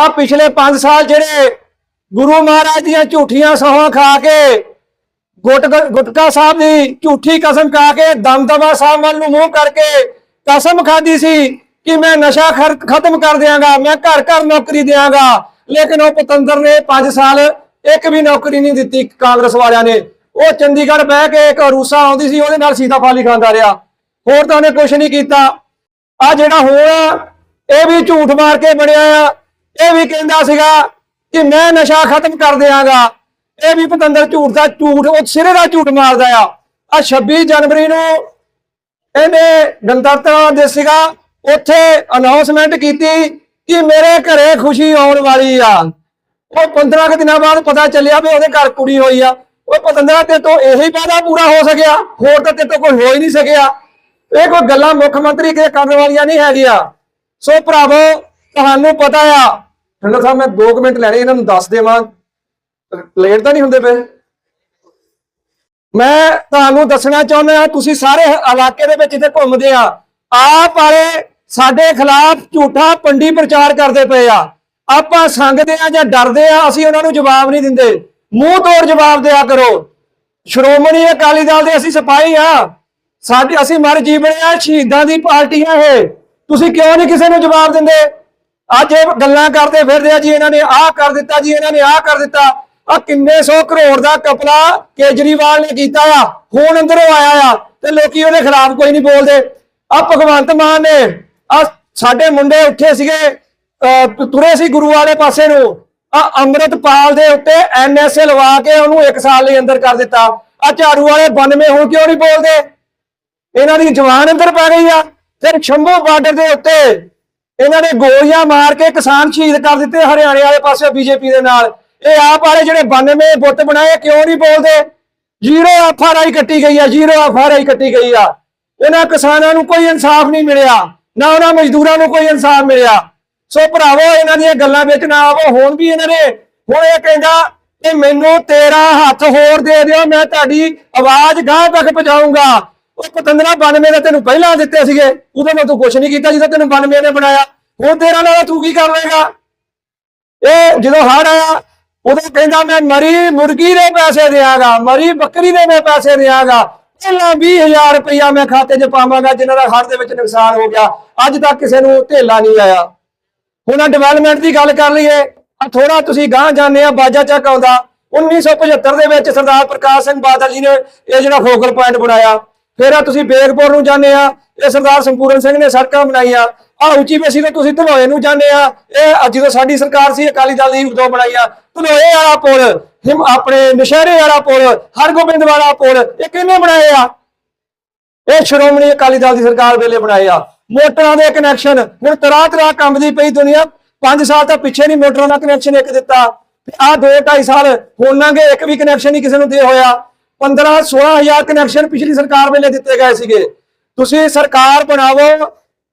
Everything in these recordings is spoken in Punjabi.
ਆ ਪਿਛਲੇ 5 ਸਾਲ ਜਿਹੜੇ ਗੁਰੂ ਮਹਾਰਾਜ ਦੀਆਂ ਝੂਠੀਆਂ ਸਹੁੰ ਖਾ ਕੇ ਗੁਟ ਗੁਟਕਾ ਸਾਹਿਬ ਦੀ ਝੂਠੀ ਕਸਮ ਖਾ ਕੇ ਦਮਦਮਾ ਸਾਹਿਬ ਵੱਲ ਨੂੰ ਮੂੰਹ ਕਰਕੇ ਕਸਮ ਖਾਦੀ ਸੀ ਕਿ ਮੈਂ ਨਸ਼ਾ ਖਰ- ਖਤਮ ਕਰ ਦਿਆਂਗਾ, ਮੈਂ ਘਰ ਘਰ ਨੌਕਰੀ ਦਿਆਂਗਾ। ਲੇਕਿਨ ਉਹ ਪਤੰਦਰ ਨੇ 5 ਸਾਲ ਇੱਕ ਵੀ ਨੌਕਰੀ ਨਹੀਂ ਦਿੱਤੀ ਕਾਂਗਰਸ ਵਾਲਿਆਂ ਨੇ। ਉਹ ਚੰਡੀਗੜ੍ਹ ਬਹਿ ਕੇ ਇੱਕ ਰੂਸਾ ਆਉਂਦੀ ਸੀ, ਉਹਦੇ ਨਾਲ ਸੀਤਾ ਫਾਲੀ ਖਾਂਦਾ ਰਿਹਾ। ਹੋਰ ਤਾਂ ਉਹਨੇ ਕੁਝ ਨਹੀਂ ਕੀਤਾ। ਆ ਜਿਹੜਾ ਹੋਰ ਇਹ ਵੀ ਝੂਠ ਮਾਰ ਕੇ ਬਣਿਆ ਆ। ਇਹ ਵੀ ਕਹਿੰਦਾ ਸੀਗਾ ਕਿ ਮੈਂ ਨਸ਼ਾ ਖਤਮ ਕਰ ਦਿਆਂਗਾ। ਇਹ ਵੀ ਪਤੰਦਰ ਝੂਠ ਦਾ ਝੂਠ, ਉਹ ਸਿਰੇ ਦਾ ਝੂਠ ਮਾਰਦਾ ਆ। ਆ 26 ਜਨਵਰੀ ਨੂੰ ਇਹਨੇ ਗਣਤੰਤਰ ਦਿਵਸ ਸੀਗਾ, ਉੱਥੇ ਅਨਾਉਂਸਮੈਂਟ ਕੀਤੀ ਕਿ ਮੇਰੇ ਘਰੇ ਖੁਸ਼ੀ ਆਉਣ ਵਾਲੀ ਆ। ਉਹ 15 ਕੁ ਦਿਨਾਂ ਬਾਅਦ ਪਤਾ ਚੱਲਿਆ ਵੀ ਉਹਦੇ ਘਰ ਕੁੜੀ ਹੋਈ ਆ। ਉਹ ਪਤੰਦਰਾ ਤੇ ਤੋਂ ਇਹੀ ਵਾਅਦਾ ਪੂਰਾ ਹੋ ਸਕਿਆ, ਹੋਰ ਤਾਂ ਤੇ ਤੋਂ ਕੋਈ ਹੋ ਹੀ ਨਹੀਂ ਸਕਿਆ। ਇਹ ਕੋਈ ਗੱਲਾਂ ਮੁੱਖ ਮੰਤਰੀ ਕੇ ਕਰਨ ਵਾਲੀਆਂ ਨਹੀਂ ਹੈਗੀਆਂ। ਸੋ ਭਰਾਵੋ ਤੁਹਾਨੂੰ ਪਤਾ ਆ। ਠੰਡਾ ਸਾਹਿਬ ਮੈਂ 2 ਮਿੰਟ ਲੈਣੇ ਇਹਨਾਂ ਨੂੰ ਦੱਸ ਦੇਵਾਂ। ਲੇਟ ਤਾਂ ਨਹੀਂ ਹੁੰਦੇ ਪਏ। ਮੈਂ ਤੁਹਾਨੂੰ ਦੱਸਣਾ ਚਾਹੁੰਦਾ ਹਾਂ ਤੁਸੀਂ ਸਾਰੇ ਇਲਾਕੇ ਦੇ ਵਿੱਚ ਇੱਥੇ ਘੁੰਮਦੇ ਆ। ਆਪ ਵਾਲੇ ਸਾਡੇ ਖਿਲਾਫ ਝੂਠਾ ਪੰਡੀ ਪ੍ਰਚਾਰ ਕਰਦੇ ਪਏ ਆ। ਆਪਾਂ ਸੰਗਦੇ ਆ ਜਾਂ ਡਰਦੇ ਆ ਅਸੀਂ ਉਹਨਾਂ ਨੂੰ ਜਵਾਬ ਨਹੀਂ ਦਿੰਦੇ। ਮੂੰਹ ਤੋੜ ਜਵਾਬ ਦਿਆ ਕਰੋ। ਸ਼੍ਰੋਮਣੀ ਅਕਾਲੀ ਦਲ ਦੇ ਅਸੀਂ ਸਿਪਾਹੀ ਆ। ਸਾਡੇ ਅਸੀਂ ਮਰ ਜੀਵਣੇ ਆ ਸ਼ਹੀਦਾਂ ਦੀ ਪਾਰਟੀ ਆ ਇਹ। ਤੁਸੀਂ ਕਿਉਂ ਨਹੀਂ ਕਿਸੇ ਨੂੰ ਜਵਾਬ ਦਿੰਦੇ? ਅੱਜ ਇਹ ਗੱਲਾਂ ਕਰਦੇ ਫਿਰਦੇ ਆ ਜੀ, ਇਹਨਾਂ ਨੇ ਆਹ ਕਰ ਦਿੱਤਾ ਜੀ, ਇਹਨਾਂ ਨੇ ਆਹ ਕਰ ਦਿੱਤਾ। ਆ ਕਿੰਨੇ ਸੌ ਕਰੋੜ ਦਾ ਕਪਲਾ ਕੇਜਰੀਵਾਲ ਨੇ ਕੀਤਾ ਆ। ਹੁਣ ਅੰਦਰੋਂ ਆਇਆ ਆ ਤੇ ਲੋਕੀ ਉਹਦੇ ਖਿਲਾਫ ਕੋਈ ਨਹੀਂ ਬੋਲਦੇ। ਆ ਭਗਵੰਤ ਮਾਨ ਨੇ ਆ ਸਾਡੇ ਮੁੰਡੇ ਉੱਠੇ ਸੀਗੇ ਤੁਰੇ ਸੀ ਗੁਰੂ ਵਾਲੇ ਪਾਸੇ ਨੂੰ। ਆ ਅੰਮ੍ਰਿਤਪਾਲ ਦੇ ਉੱਤੇ ਐਨਐਸਏ ਲਵਾ ਕੇ ਉਹਨੂੰ 1 ਸਾਲ ਲਈ ਅੰਦਰ ਕਰ ਦਿੱਤਾ। ਆ ਝਾੜੂ ਵਾਲੇ 92 ਹੁਣ ਕਿਉਂ ਨਹੀਂ ਬੋਲਦੇ? ਇਹਨਾਂ ਦੀ ਜਵਾਨ ਅੰਦਰ ਪੈ ਗਈ ਆ। ਫਿਰ ਸ਼ੰਭੂ ਬਾਰਡਰ ਦੇ ਉੱਤੇ ਇਹਨਾਂ ਨੇ ਗੋਲੀਆਂ ਮਾਰ ਕੇ ਕਿਸਾਨ ਸ਼ਹੀਦ ਕਰ ਦਿੱਤੇ ਹਰਿਆਣੇ ਵਾਲੇ ਪਾਸੇ, ਬੀਜੇਪੀ ਦੇ ਨਾਲ। ਇਹ ਆਪ ਵਾਲੇ ਜਿਹੜੇ 92 ਬੁੱਤ ਬਣਾਏ, ਕਿਉਂ ਨਹੀਂ ਬੋਲਦੇ? ਜ਼ੀਰੋ ਐਫਆਰਆਈ ਕੱਟੀ ਗਈ ਆ, ਜ਼ੀਰੋ ਐਫਆਰਆਈ ਕੱਟੀ ਗਈ ਆ। ਇਹਨਾਂ ਕਿਸਾਨਾਂ ਨੂੰ ਕੋਈ ਇਨਸਾਫ ਨਹੀਂ ਮਿਲਿਆ, ਨਾ ਉਹਨਾਂ ਮਜ਼ਦੂਰਾਂ ਨੂੰ ਕੋਈ ਇਨਸਾਫ ਮਿਲਿਆ। ਸੋ ਭਰਾਵੋ, ਇਹਨਾਂ ਦੀਆਂ ਗੱਲਾਂ ਵਿੱਚ ਨਾ ਆਵੋ, ਹੁਣ ਵੀ ਇਹਨਾਂ ਨੇ, ਹੁਣ ਇਹ ਕਹਿੰਦਾ ਕਿ ਮੈਨੂੰ ਤੇਰਾ ਹੱਥ ਹੋਰ ਦੇ ਦਿਓ, ਮੈਂ ਤੁਹਾਡੀ ਆਵਾਜ਼ ਗਾਂਹ ਤੱਕ ਪਹੁੰਚਾਊਂਗਾ ਉਹ ਪਤੰਦਰਾ 92 ਦਾ ਤੈਨੂੰ ਪਹਿਲਾਂ ਦਿੱਤੇ ਸੀਗੇ, ਉਦੋਂ ਮੈਂ ਤੂੰ ਕੁਝ ਨਹੀਂ ਕੀਤਾ ਜਦੋਂ ਤੈਨੂੰ 92 ਨੇ ਬਣਾਇਆ। ਹੁਣ ਤੇਰਾ ਨਾਲ ਤੂੰ ਕੀ ਕਰ ਲੇਗਾ ਇਹ ਜਦੋਂ ਹੜ ਆਇਆ, ਉਦੋਂ ਕਹਿੰਦਾ ਮੈਂ ਮਰੀ ਮੁਰਗੀ ਦੇ ਪੈਸੇ ਦਿਆਂਗਾ, ਮਰੀ ਬੱਕਰੀ ਦੇ ਮੈਂ ਪੈਸੇ ਦਿਆਂਗਾ। ਪਹਿਲਾਂ 20000 ਰੁਪਇਆ ਮੈਂ ਖਾਤੇ 'ਚ ਪਾਵਾਂਗਾ, ਜਿਨ੍ਹਾਂ ਦਾ ਹੜ ਦੇ ਵਿੱਚ ਨੁਕਸਾਨ ਹੋ ਗਿਆ। ਅੱਜ ਤੱਕ ਕਿਸੇ ਨੂੰ ਢੇਲਾ ਨਹੀਂ ਆਇਆ। ਹੁਣ ਆ ਡਿਵੈਲਪਮੈਂਟ ਦੀ ਗੱਲ ਕਰ ਲਈਏ ਆ ਥੋੜਾ ਤੁਸੀਂ ਗਾਂਹ ਜਾਂਦੇ ਆ, ਬਾਜਾ ਚੱਕ ਆਉਂਦਾ। 1975 ਦੇ ਵਿੱਚ ਸਰਦਾਰ ਪ੍ਰਕਾਸ਼ ਸਿੰਘ ਬਾਦਲ ਜੀ ਨੇ ਇਹ ਜਿਹੜਾ ਫੋਕਲ ਪੁਆਇੰਟ ਬਣਾਇਆ। ਫਿਰ ਆ ਤੁਸੀਂ ਬੇਗਪੁਰ ਨੂੰ ਜਾਂਦੇ ਆ, ਇਹ ਸਰਦਾਰ ਸੰਪੂਰਨ ਸਿੰਘ ਨੇ ਸੜਕਾਂ ਬਣਾਈਆਂ। ਆ ਉੱਚੀ ਬੇਸੀ ਤੇ ਤੁਸੀਂ ਧਨੋਏ ਨੂੰ ਜਾਂਦੇ ਆ, ਇਹ ਜਦੋਂ ਸਾਡੀ ਸਰਕਾਰ ਸੀ, ਅਕਾਲੀ ਦਲ ਦੀ ਉਦੋਂ ਬਣਾਈ ਆ ਧਨੋਏ ਵਾਲਾ ਪੁਲ, ਹਿਮ ਆਪਣੇ ਨਸ਼ਹਿਰੇ ਵਾਲਾ ਪੁਲ, ਹਰਗੋਬਿੰਦ ਵਾਲਾ ਪੁਲ, ਇਹ ਕਿਹਨੇ ਬਣਾਏ ਆ? ਇਹ ਸ਼੍ਰੋਮਣੀ ਅਕਾਲੀ ਦਲ ਦੀ ਸਰਕਾਰ ਵੇਲੇ ਬਣਾਏ ਆ। ਮੋਟਰਾਂ ਦੇ ਕਨੈਕਸ਼ਨ ਹੁਣ ਤਰਾ ਤਰਾ ਕੰਮ ਦੀ ਪਈ ਦੁਨੀਆ। 5 ਸਾਲ ਤਾਂ ਪਿੱਛੇ ਨਹੀਂ ਮੋਟਰਾਂ ਦਾ ਕਨੈਕਸ਼ਨ ਇੱਕ ਦਿੱਤਾ। ਆ 2 2.5 ਸਾਲ ਹੋਣਾਂਗੇ ਇੱਕ ਵੀ ਕਨੈਕਸ਼ਨ ਨਹੀਂ ਕਿਸੇ ਨੂੰ ਦੇ ਹੋਇਆ। 15 16000 ਕਨੈਕਸ਼ਨ ਪਿਛਲੀ ਸਰਕਾਰ ਵੇਲੇ ਦਿੱਤੇ ਗਏ ਸੀਗੇ। ਤੁਸੀਂ ਸਰਕਾਰ ਬਣਾਵੋ,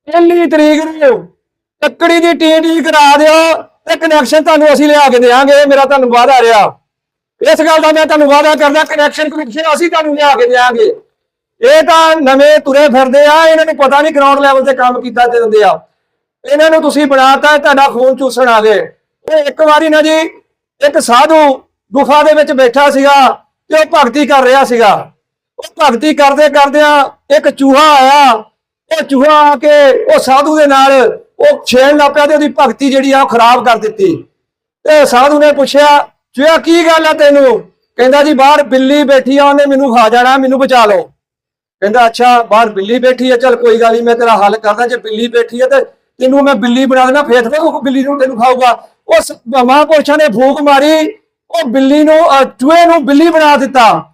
ਪਹਿਲੀ ਤਰੀਕ ਨੂੰ ਤੱਕੜੀ ਦੀ ਟੀਟੀ ਕਰਾ ਦਿਓ ਤੇ ਕਨੈਕਸ਼ਨ ਤੁਹਾਨੂੰ ਅਸੀਂ ਲਿਆ ਕੇ ਦੇਵਾਂਗੇ, ਮੇਰਾ ਤੁਹਾਨੂੰ ਵਾਅਦਾ ਰਿਹਾ। ਇਸ ਗੱਲ ਦਾ ਮੈਂ ਤੁਹਾਨੂੰ ਵਾਅਦਾ ਕਰਦਾ ਕਨੈਕਸ਼ਨ ਕਨੈਕਸ਼ਨ ਅਸੀਂ ਤੁਹਾਨੂੰ ਲਿਆ ਕੇ ਦੇਵਾਂਗੇ। ਇਹ ਤਾਂ ਨਵੇਂ ਤੁਰੇ ਫਿਰਦੇ ਆ, ਇਹਨਾਂ ਨੂੰ ਪਤਾ ਨਹੀਂ ਗਰਾਊਂਡ ਲੈਵਲ ਤੇ ਕੰਮ ਕੀਤਾ ਜਾਂਦੇ ਆ। ਇਹਨਾਂ ਨੂੰ ਤੁਸੀਂ ਬਣਾਤਾ, ਤੁਹਾਡਾ ਖੂਨ ਚੂਸਣ ਆ ਗਏ। ਇਹ ਇੱਕ ਵਾਰੀ ਨਾ ਜੀ, ਇੱਕ ਸਾਧੂ ਗੁਫਾ ਦੇ ਵਿੱਚ ਬੈਠਾ ਸੀਗਾ। ਤੇ ਉਹ ਭਗਤੀ ਕਰ ਰਿਹਾ ਸੀਗਾ। ਉਹ ਭਗਤੀ ਕਰਦੇ ਕਰਦਿਆਂ ਇੱਕ ਚੂਹਾ ਆਇਆ। ਉਹ ਚੂਹਾ ਆ ਕੇ ਉਹ ਸਾਧੂ ਦੇ ਨਾਲ ਉਹ ਛੇਣ ਲੱਗ ਪਿਆ ਤੇ ਉਹਦੀ ਭਗਤੀ ਜਿਹੜੀ ਆ ਉਹ ਖਰਾਬ ਕਰ ਦਿੱਤੀ। ਤੇ ਸਾਧੂ ਨੇ ਪੁੱਛਿਆ, ਚੂਹਾ, ਕੀ ਗੱਲ ਆ ਤੈਨੂੰ? ਕਹਿੰਦਾ ਜੀ, ਬਾਹਰ ਬਿੱਲੀ ਬੈਠੀ ਆ, ਉਹਨੇ ਮੈਨੂੰ ਖਾ ਜਾਣਾ, ਮੈਨੂੰ ਬਚਾ ਲਓ। ਕਹਿੰਦਾ, ਅੱਛਾ, ਬਾਹਰ ਬਿੱਲੀ ਬੈਠੀ ਹੈ ਚੱਲ ਕੋਈ ਗੱਲ ਨਹੀਂ ਮੈਂ ਤੇਰਾ ਹੱਲ ਕਰਦਾ, ਜੇ ਬਿੱਲੀ ਬੈਠੀ ਹੈ ਤੇ ਤੈਨੂੰ ਮੈਂ ਬਿੱਲੀ ਬਣਾ ਦੇਣਾ, ਫੇਰ ਤੇ ਉਹ ਬਿੱਲੀ ਨੂੰ ਤੈਨੂੰ ਖਾਊਗਾ। ਉਸ ਮਹਾਂਪੁਰਸ਼ਾਂ ਨੇ ਫੂਕ ਮਾਰੀ ਉਹ ਬਿੱਲੀ ਨੂੰ ਅਹ, ਚੂਹੇ ਨੂੰ ਬਿੱਲੀ ਬਣਾ ਦਿੱਤਾ।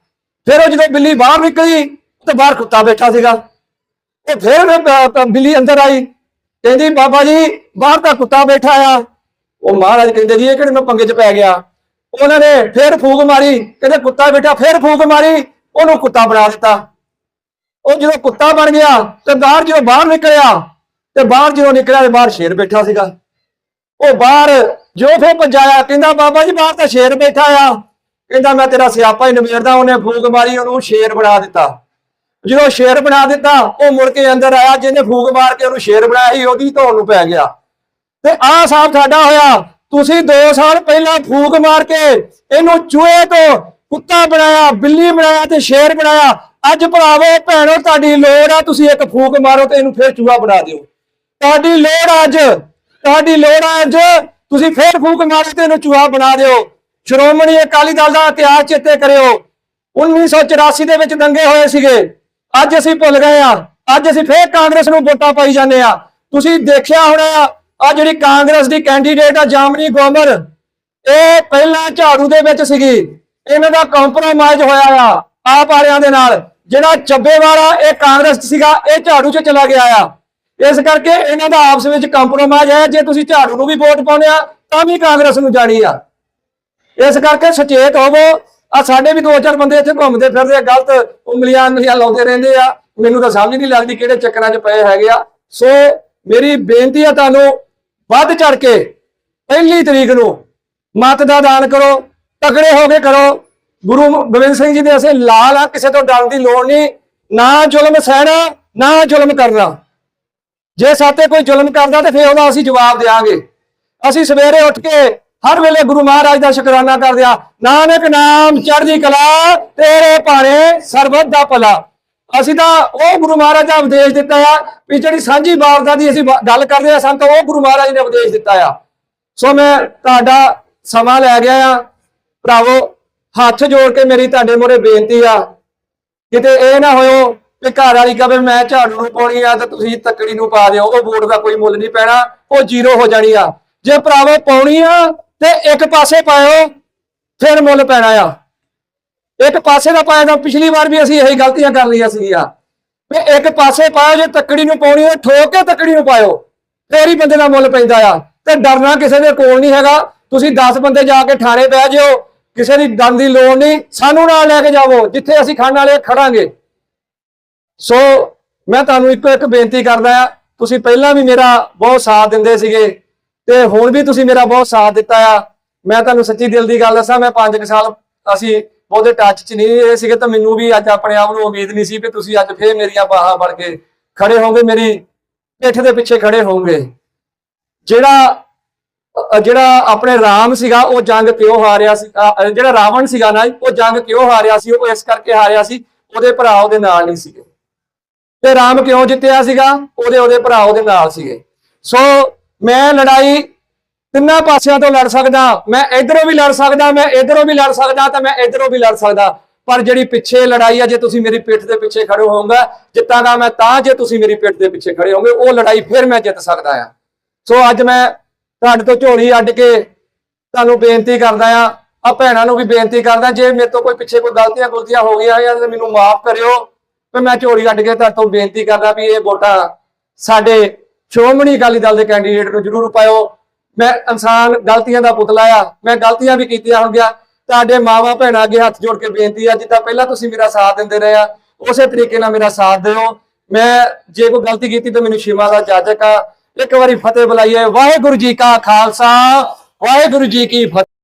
ਫਿਰ ਉਹ ਜਦੋਂ ਬਿੱਲੀ ਬਾਹਰ ਨਿਕਲੀ ਤੇ ਬਾਹਰ ਕੁੱਤਾ ਬੈਠਾ ਸੀਗਾ। ਉਹ ਫਿਰ ਅਹ, ਅਹ, ਬਿੱਲੀ ਅੰਦਰ ਆਈ। ਕਹਿੰਦੀ ਬਾਬਾ ਜੀ ਬਾਹਰ ਤਾਂ ਕੁੱਤਾ ਬੈਠਾ ਆ। ਉਹ ਮਹਾਰਾਜ ਕਹਿੰਦੇ ਜੀ ਇਹ ਕਿਹੜੇ ਮੈਂ ਪੰਗੇ 'ਚ ਪੈ ਗਿਆ? ਉਹਨਾਂ ਨੇ ਫਿਰ ਫੂਕ ਮਾਰੀ। ਕਹਿੰਦੇ ਕੁੱਤਾ ਬੈਠਾ। ਫਿਰ ਫੂਕ ਮਾਰੀ। ਉਹਨੂੰ ਕੁੱਤਾ ਬਣਾ ਦਿੱਤਾ। ਉਹ ਜਦੋਂ ਕੁੱਤਾ ਬਣ ਗਿਆ ਤੇ ਬਾਹਰ ਜਦੋਂ ਬਾਹਰ ਨਿਕਲਿਆ ਤੇ ਬਾਹਰ ਜਦੋਂ ਨਿਕਲਿਆ ਤੇ ਬਾਹਰ ਸ਼ੇਰ ਬੈਠਾ ਸੀਗਾ। ਉਹ ਬਾਹਰ ਜੋ ਫੇ ਪੰਜਾਇਆ, ਕਹਿੰਦਾ ਬਾਬਾ ਜੀ ਬਾਹਰ ਤਾਂ ਸ਼ੇਰ ਬੈਠਾ ਆ। ਕਹਿੰਦਾ ਮੈਂ ਤੇਰਾ ਸਿਆਪਾ ਹੀ ਨਿਬੇੜਦਾ, ਉਹਨੇ ਫੂਕ ਮਾਰੀ, ਉਹਨੂੰ ਸ਼ੇਰ ਬਣਾ ਦਿੱਤਾ। ਜਦੋਂ ਸ਼ੇਰ ਬਣਾ ਦਿੱਤਾ, ਉਹ ਮੁੜ ਕੇ ਅੰਦਰ ਆਇਆ, ਜਿਹਨੇ ਫੂਕ ਮਾਰ ਕੇ ਉਹਨੂੰ ਸ਼ੇਰ ਬਣਾਇਆ ਸੀ, ਉਹਦੀ ਧੌਣ ਨੂੰ ਪੈ ਗਿਆ। ਤੇ ਆਹ ਸਾਹਬ ਸਾਡਾ ਹੋਇਆ, ਤੁਸੀਂ 2 ਸਾਲ ਪਹਿਲਾਂ ਫੂਕ ਮਾਰ ਕੇ ਇਹਨੂੰ ਚੂਹੇ ਤੋਂ ਕੁੱਤਾ ਬਣਾਇਆ, ਬਿੱਲੀ ਬਣਾਇਆ ਤੇ ਸ਼ੇਰ ਬਣਾਇਆ। ਅੱਜ ਭਰਾਵੋ, ਭੈਣੋ, ਤੁਹਾਡੀ ਲੋੜ ਆ, ਤੁਸੀਂ ਇੱਕ ਫੂਕ ਮਾਰੋ ਤੇ ਇਹਨੂੰ ਫੇਰ ਚੂਹਾ ਬਣਾ ਦਿਓ। ਤੁਹਾਡੀ ਲੋੜ ਅੱਜ, ਤੁਹਾਡੀ ਲੋੜ ਆ ਅੱਜ ਤੁਸੀਂ ਫੇਰ ਫੂਕ ਮਾਰੋ ਤੇ ਇਹਨੂੰ ਚੂਹਾ ਬਣਾ ਦਿਓ। ਸ਼੍ਰੋਮਣੀ ਅਕਾਲੀ ਦਲ ਦਾ ਇਤਿਹਾਸ ਚੇਤੇ ਕਰਿਓ। 1984 ਦੇ ਵਿੱਚ ਦੰਗੇ ਹੋਏ ਸੀਗੇ। ਅੱਜ ਅਸੀਂ ਭੁੱਲ ਗਏ ਆ। ਅੱਜ ਅਸੀਂ ਫੇਰ ਕਾਂਗਰਸ ਨੂੰ ਵੋਟਾਂ ਪਾਈ ਜਾਂਦੇ ਆ। ਤੁਸੀਂ ਦੇਖਿਆ ਹੋਣਾ ਆ ਜਿਹੜੀ ਕਾਂਗਰਸ ਦੀ ਕੈਂਡੀਡੇਟ ਆ ਜਾਮਨੀ ਗੋਮਰ, ਇਹ ਪਹਿਲਾਂ ਝਾੜੂ ਦੇ ਵਿੱਚ ਸੀਗੀ। ਇਹਨਾਂ ਦਾ ਕੰਪਰੋਮਾਈਜ਼ ਹੋਇਆ ਆ, ਆਪ ਵਾਲਿਆਂ ਦੇ ਨਾਲ। ਜਿਹੜਾ ਚੱਬੇਵਾਲਾ, ਇਹ ਕਾਂਗਰਸ ਸੀਗਾ, ਇਹ ਝਾੜੂ 'ਚ ਚਲਾ ਗਿਆ ਆ। ਇਸ ਕਰਕੇ ਇਹਨਾਂ ਦਾ ਆਪਸ ਵਿੱਚ ਕੰਪਰੋਮਾਈਜ਼ ਹੈ। ਜੇ ਤੁਸੀਂ ਝਾੜੂ ਨੂੰ ਵੀ ਵੋਟ ਪਾਉਂਦੇ ਆ, ਤਾਂ ਵੀ ਕਾਂਗਰਸ ਨੂੰ ਜਾਣੀ ਆ। ਇਸ ਕਰਕੇ ਸੁਚੇਤ ਹੋਵੋ। ਆ ਸਾਡੇ ਵੀ ਦੋ ਚਾਰ ਬੰਦੇ ਇੱਥੇ ਘੁੰਮਦੇ ਫਿਰਦੇ ਆ, ਗਲਤ ਉਂਗਲੀਆਂ ਉਂਗਲੀਆਂ ਲਾਉਂਦੇ ਰਹਿੰਦੇ ਆ। ਮੈਨੂੰ ਤਾਂ ਸਮਝ ਨਹੀਂ ਲੱਗਦੀ ਕਿਹੜੇ ਚੱਕਰਾਂ 'ਚ ਪਏ ਹੈਗੇ ਆ। ਸੋ ਮੇਰੀ ਬੇਨਤੀ ਆ ਤੁਹਾਨੂੰ, ਵੱਧ ਚੜ ਕੇ ਪਹਿਲੀ ਤਰੀਕ ਨੂੰ ਮਤ ਦਾ ਦਾਨ ਕਰੋ, ਤਕੜੇ ਹੋ ਕੇ ਕਰੋ। ਗੁਰੂ ਗੋਬਿੰਦ ਸਿੰਘ ਜੀ ਦੇ ਅਸੀਂ ਲਾਲ ਆ, ਕਿਸੇ ਤੋਂ ਡਰਨ ਦੀ ਲੋੜ ਨਹੀਂ। ਨਾ ਜ਼ੁਲਮ ਸਹਿਣਾ, ਨਾ ਜ਼ੁਲਮ ਕਰਨਾ। ਜੇ ਸਾਤੇ ਕੋਈ ਜ਼ੁਲਮ ਕਰਦਾ ਤੇ ਫਿਰ ਉਹਦਾ ਅਸੀਂ ਜਵਾਬ ਦੇਵਾਂਗੇ ਅਸੀਂ ਸਵੇਰੇ ਉੱਠ ਕੇ ਹਰ ਵੇਲੇ ਗੁਰੂ ਮਹਾਰਾਜ ਦਾ ਸ਼ੁਕਰਾਨਾ ਕਰਦੇ ਆ ਨਾਨਕ ਨਾਮ ਚੜ੍ਹਦੀ ਕਲਾ, ਤੇਰੇ ਭਾਣੇ ਸਰਬੱਤ ਦਾ ਭਲਾ। ਅਸੀਂ ਤਾਂ ਉਹ ਗੁਰੂ ਮਹਾਰਾਜ ਦਾ ਉਪਦੇਸ਼ ਦਿੱਤਾ ਆ ਵੀ ਜਿਹੜੀ ਸਾਂਝੀ ਬਾਰਦਾ ਦੀ ਅਸੀਂ ਗੱਲ ਕਰਦੇ ਆ ਸਾਨੂੰ ਤਾਂ ਉਹ ਗੁਰੂ ਮਹਾਰਾਜ ਨੇ ਉਪਦੇਸ਼ ਦਿੱਤਾ ਆ। ਸੋ ਮੈਂ ਤੁਹਾਡਾ ਸਮਾਂ ਲੈ ਗਿਆ ਆ। ਭਰਾਵੋ, ਹੱਥ ਜੋੜ ਕੇ ਮੇਰੀ ਤੁਹਾਡੇ ਮੂਹਰੇ ਬੇਨਤੀ ਆ। ਕਿਤੇ ਇਹ ਨਾ ਹੋਇਓ ਕਿ ਘਰ ਵਾਲੀ ਕਹੇ ਮੈਂ ਝਾੜੂ ਨੂੰ ਪਾਉਣੀ ਆ ਤੇ ਤੁਸੀਂ ਤੱਕੜੀ ਨੂੰ ਪਾ ਦਿਓ, ਉਹ ਵੋਟ ਦਾ ਕੋਈ ਮੁੱਲ ਨਹੀਂ ਪੈਣਾ, ਉਹ ਜ਼ੀਰੋ ਹੋ ਜਾਣੀ ਆ। ਜੇ ਭਰਾਵੋ ਪਾਉਣੀ ਆ ਤੇ ਇੱਕ ਪਾਸੇ ਪਾਇਓ, ਫਿਰ ਮੁੱਲ ਪੈਣਾ ਆ। ਇੱਕ ਪਾਸੇ ਦਾ ਪਾਇਆ ਤਾਂ ਪਿਛਲੀ ਵਾਰ ਵੀ ਅਸੀਂ ਇਹੀ ਗਲਤੀਆਂ ਕਰ ਲਈਆਂ ਸੀਗੀਆਂ। ਵੀ ਇੱਕ ਪਾਸੇ ਪਾਇਓ, ਜੇ ਤੱਕੜੀ ਨੂੰ ਪਾਉਣੀ ਹੈ ਠੋਕ ਕੇ ਤੱਕੜੀ ਨੂੰ ਪਾਇਓ, ਫੇਰ ਹੀ ਬੰਦੇ ਦਾ ਮੁੱਲ ਪੈਂਦਾ ਆ। ਤੇ ਡਰਨਾ ਕਿਸੇ ਦੇ ਕੋਲ ਨਹੀਂ ਹੈਗਾ। ਤੁਸੀਂ 10 ਬੰਦੇ ਜਾ ਕੇ ਥਾਣੇ ਬਹਿ ਜਿਓ, ਕਿਸੇ ਦੀ ਡਰਨ ਦੀ ਲੋੜ ਨਹੀਂ। ਸਾਨੂੰ ਨਾਲ ਲੈ ਕੇ ਜਾਵੋ, ਜਿੱਥੇ ਅਸੀਂ ਖਾਣ ਵਾਲੇ ਖੜਾਂਗੇ। ਸੋ ਮੈਂ ਤੁਹਾਨੂੰ ਇੱਕੋ ਇੱਕ ਬੇਨਤੀ ਕਰਦਾ ਆ ਤੁਸੀਂ ਪਹਿਲਾਂ ਵੀ ਮੇਰਾ ਬਹੁਤ ਸਾਥ ਦਿੰਦੇ ਸੀਗੇ ਤੇ ਹੁਣ ਵੀ ਤੁਸੀਂ ਮੇਰਾ ਬਹੁਤ ਸਾਥ ਦਿੱਤਾ ਆ। ਮੈਂ ਤੁਹਾਨੂੰ ਸੱਚੀ ਦਿਲ ਦੀ ਗੱਲ ਦੱਸਾਂ, ਮੈਂ 5 ਸਾਲ ਅਸੀਂ ਬਹੁਤੇ ਟੱਚ 'ਚ ਨਹੀਂ ਰਹੇ ਸੀਗੇ ਤਾਂ ਮੈਨੂੰ ਵੀ ਅੱਜ ਆਪਣੇ ਆਪ ਨੂੰ ਉਮੀਦ ਨਹੀਂ ਸੀ ਕਿ ਤੁਸੀਂ ਅੱਜ ਫੇਰ ਮੇਰੀਆਂ ਬਾਹਾਂ ਫੜ ਕੇ ਖੜੇ ਹੋਵੋਗੇ, ਮੇਰੀ ਪਿੱਠ ਦੇ ਪਿੱਛੇ ਖੜੇ ਹੋਵੋਗੇ। ਜਿਹੜਾ ਜਿਹੜਾ ਆਪਣੇ ਰਾਮ ਸੀਗਾ, ਉਹ ਜੰਗ ਕਿਉਂ ਹਾਰਿਆ ਸੀ? ਜਿਹੜਾ ਰਾਵਣ ਸੀਗਾ ਨਾ ਉਹ ਜੰਗ ਕਿਉਂ ਹਾਰਿਆ ਸੀ? ਉਹ ਇਸ ਕਰਕੇ ਹਾਰਿਆ ਸੀ, ਉਹਦੇ ਭਰਾ ਉਹਦੇ ਨਾਲ ਨਹੀਂ ਸੀਗੇ। ਤੇ ਰਾਮ ਕਿਉਂ ਜਿੱਤਿਆ ਸੀਗਾ? ਉਹਦੇ ਉਹਦੇ ਭਰਾ ਉਹਦੇ ਨਾਲ ਸੀਗੇ। ਸੋ ਮੈਂ ਲੜਾਈ ਤਿੰਨਾਂ ਪਾਸਿਆਂ ਤੋਂ ਲੜ ਸਕਦਾ, ਮੈਂ ਇਧਰੋਂ ਵੀ ਲੜ ਸਕਦਾ, ਮੈਂ ਇਧਰੋਂ ਵੀ ਲੜ ਸਕਦਾ ਤਾਂ ਮੈਂ ਇਧਰੋਂ ਵੀ ਲੜ ਸਕਦਾ। ਪਰ ਜਿਹੜੀ ਪਿੱਛੇ ਲੜਾਈ ਆ, ਜੇ ਤੁਸੀਂ ਮੇਰੀ ਪਿੱਠ ਦੇ ਪਿੱਛੇ ਖੜੇ ਹੋਵੋਗੇ, ਜਿੱਤਾਂਗਾ ਮੈਂ ਤਾਂ ਜੇ ਤੁਸੀਂ ਮੇਰੀ ਪਿੱਠ ਦੇ ਪਿੱਛੇ ਖੜੇ ਹੋਵੋਗੇ, ਉਹ ਲੜਾਈ ਫਿਰ ਮੈਂ ਜਿੱਤ ਸਕਦਾ ਆ। ਸੋ ਅੱਜ ਮੈਂ ਤੁਹਾਡੇ ਤੋਂ ਝੋਲੀ ਅੱਡ ਕੇ ਤੁਹਾਨੂੰ ਬੇਨਤੀ ਕਰਦਾ ਆ ਆ ਭੈਣਾਂ ਨੂੰ ਵੀ ਬੇਨਤੀ ਕਰਦਾ, ਜੇ ਮੇਰੇ ਤੋਂ ਕੋਈ ਪਿੱਛੇ ਕੋਈ ਗਲਤੀਆਂ ਗੁਲਤੀਆਂ ਹੋ ਗਈਆਂ ਜਾਂ ਮੈਨੂੰ ਮਾਫ ਕਰਿਓ। ਤੇ ਮੈਂ ਝੋਲੀ ਅੱਡ ਕੇ ਤੁਹਾਡੇ ਤੋਂ ਬੇਨਤੀ ਕਰਦਾ ਵੀ ਇਹ ਵੋਟਾਂ ਸਾਡੇ ਸ਼੍ਰੋਮਣੀ ਅਕਾਲੀ ਦਲ ਦੇ ਕੈਂਡੀਡੇਟ ਨੂੰ ਜ਼ਰੂਰ ਪਾਇਓ। ਮੈਂ ਇਨਸਾਨ ਗਲਤੀਆਂ ਦਾ ਪੁਤਲਾ ਆ, ਮੈਂ ਗਲਤੀਆਂ ਵੀ ਕੀਤੀਆਂ ਹੋਣਗੀਆਂ। ਤੁਹਾਡੇ ਮਾਵਾ ਭੈਣਾਂ ਅੱਗੇ ਹੱਥ ਜੋੜ ਕੇ ਬੇਨਤੀ ਆ, ਜਿੱਦਾਂ ਪਹਿਲਾਂ ਤੁਸੀਂ ਮੇਰਾ ਸਾਥ ਦਿੰਦੇ ਰਹੇ ਆ, ਉਸੇ ਤਰੀਕੇ ਨਾਲ ਮੇਰਾ ਸਾਥ ਦਿਓ। ਮੈਂ ਜੇ ਕੋਈ ਗਲਤੀ ਕੀਤੀ ਤਾਂ ਮੈਨੂੰ ਸ਼ਿਮਾ ਦਾ ਜਾਜਕ ਆ। ਇੱਕ ਵਾਰੀ ਫਤਿਹ ਬੁਲਾਈਏ। ਵਾਹਿਗੁਰੂ ਜੀ ਕਾ ਖਾਲਸਾ, ਵਾਹਿਗੁਰੂ ਜੀ ਕੀ ਫਤਿਹ।